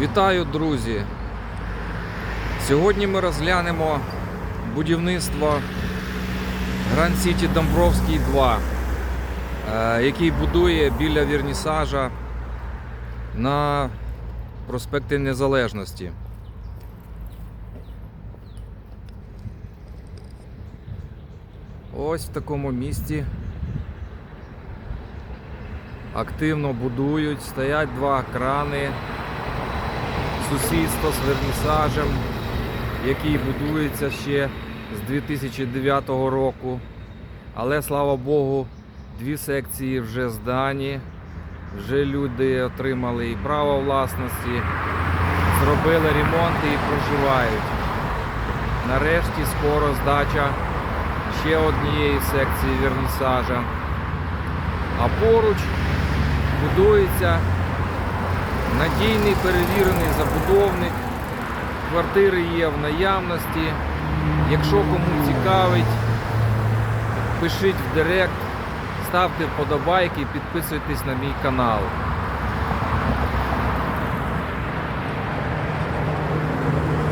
Вітаю, друзі! Сьогодні ми розглянемо будівництво Grand City Домбровський 2, е, який будує біля Вернісажа на проспекті Незалежності. Ось в такому місці активно будують, стоять два крани сусідство з вернісажем, який будується ще з 2009 року. Але слава Богу, дві секції вже здані, вже люди отримали і право власності, зробили ремонти і проживають. Нарешті скоро здача ще однієї секції вернісажа. А поруч будується Надійний перевірений забудовник. Квартири є в наявності. Якщо кому цікавить, пишіть в директ, ставте вподобайки, підписуйтесь на мій канал.